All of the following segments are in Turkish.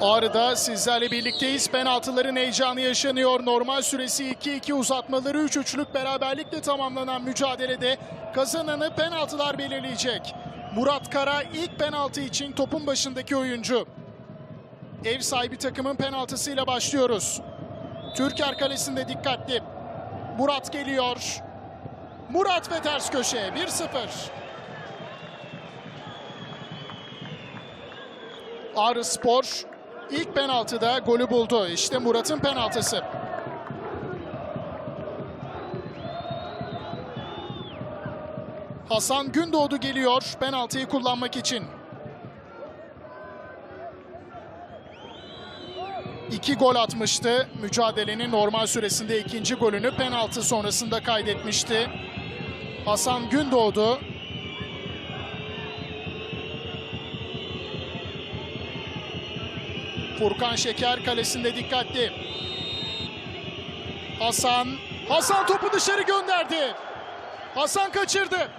Ağrı'da sizlerle birlikteyiz. Penaltıların heyecanı yaşanıyor. Normal süresi 2-2 uzatmaları 3-3'lük beraberlikle tamamlanan mücadelede kazananı penaltılar belirleyecek. Murat Kara ilk penaltı için topun başındaki oyuncu. Ev sahibi takımın penaltısıyla başlıyoruz. Türker kalesinde dikkatli. Murat geliyor. Murat ve ters köşe 1-0. Ağrı Spor ilk penaltıda golü buldu. İşte Murat'ın penaltısı. Hasan Gündoğdu geliyor penaltıyı kullanmak için. İki gol atmıştı. Mücadelenin normal süresinde ikinci golünü penaltı sonrasında kaydetmişti. Hasan Gündoğdu Furkan Şeker kalesinde dikkatli. Hasan, Hasan topu dışarı gönderdi. Hasan kaçırdı.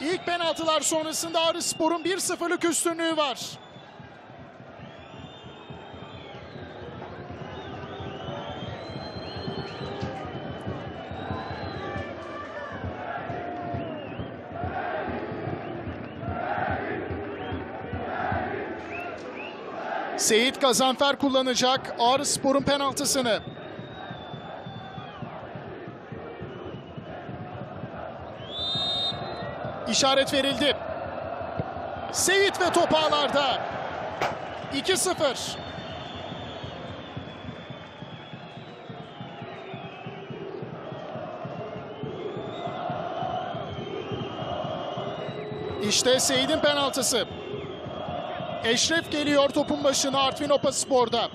İlk penaltılar sonrasında Ağrı Spor'un 1-0'lık üstünlüğü var. Seyit Gazanfer kullanacak Ağrı Spor'un penaltısını. İşaret verildi. Seyit ve top ağlarda. 2-0. İşte Seyit'in penaltısı. Eşref geliyor topun başına Artvin Opa Spor'da.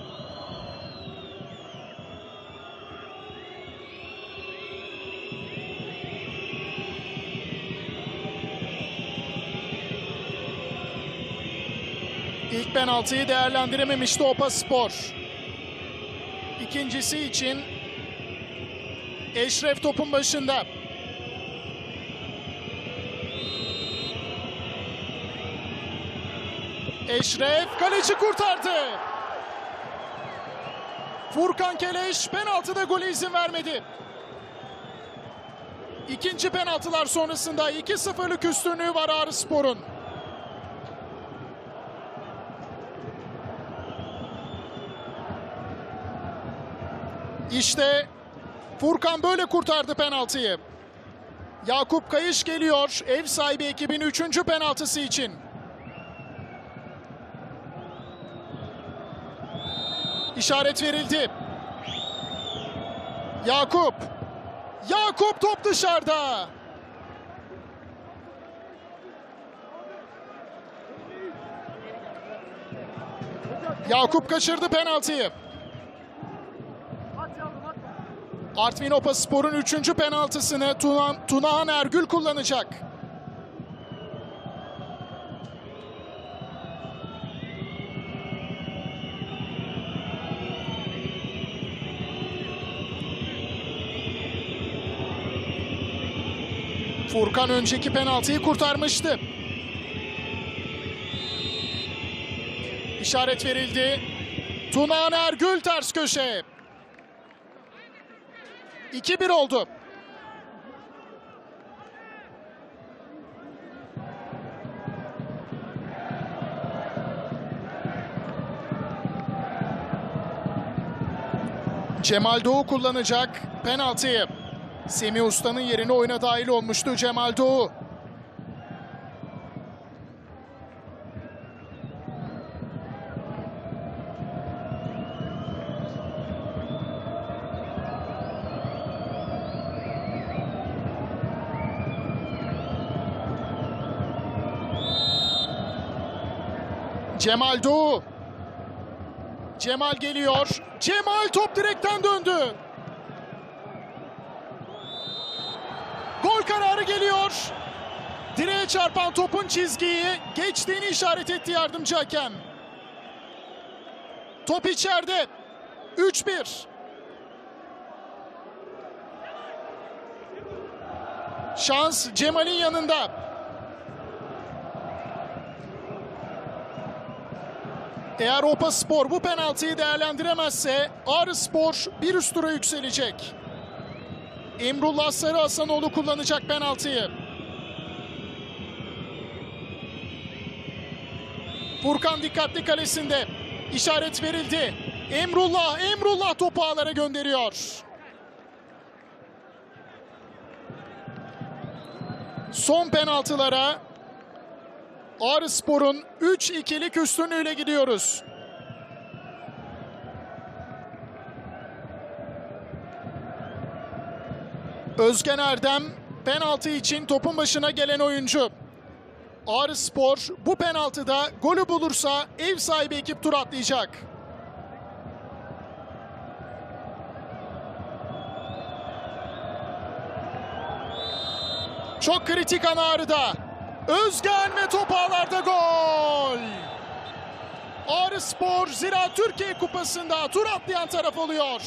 İlk penaltıyı değerlendirememişti Opa Spor. İkincisi için Eşref topun başında. Eşref kaleci kurtardı. Furkan Keleş penaltıda gole izin vermedi. İkinci penaltılar sonrasında 2-0'lık üstünlüğü var Ağrı Spor'un. İşte Furkan böyle kurtardı penaltıyı. Yakup Kayış geliyor ev sahibi ekibin üçüncü penaltısı için. İşaret verildi. Yakup. Yakup top dışarıda. Yakup kaçırdı penaltıyı. Artvin Opa Spor'un üçüncü penaltısını Tuna, Tunahan Ergül kullanacak. Furkan önceki penaltıyı kurtarmıştı. İşaret verildi. Tunahan Ergül ters köşe. 2-1 oldu. Cemal Doğu kullanacak penaltıyı. Semih Usta'nın yerine oyuna dahil olmuştu Cemal Doğu. Cemal Doğu. Cemal geliyor. Cemal top direkten döndü. Gol kararı geliyor. Direğe çarpan topun çizgiyi geçtiğini işaret etti yardımcı hakem. Top içeride. 3-1. Şans Cemal'in yanında. Eğer Opa Spor bu penaltıyı değerlendiremezse Ağrı Spor bir üst tura yükselecek. Emrullah Sarı Hasanoğlu kullanacak penaltıyı. Furkan dikkatli kalesinde. İşaret verildi. Emrullah, Emrullah topu ağlara gönderiyor. Son penaltılara Ağrı Spor'un 3-2'lik üstünlüğüyle gidiyoruz. Özgen Erdem penaltı için topun başına gelen oyuncu. Ağrı Spor bu penaltıda golü bulursa ev sahibi ekip tur atlayacak. Çok kritik an Ağrı'da. Özgen ve top ağlarda gol. Ağrı Spor Zira Türkiye Kupası'nda tur atlayan taraf oluyor.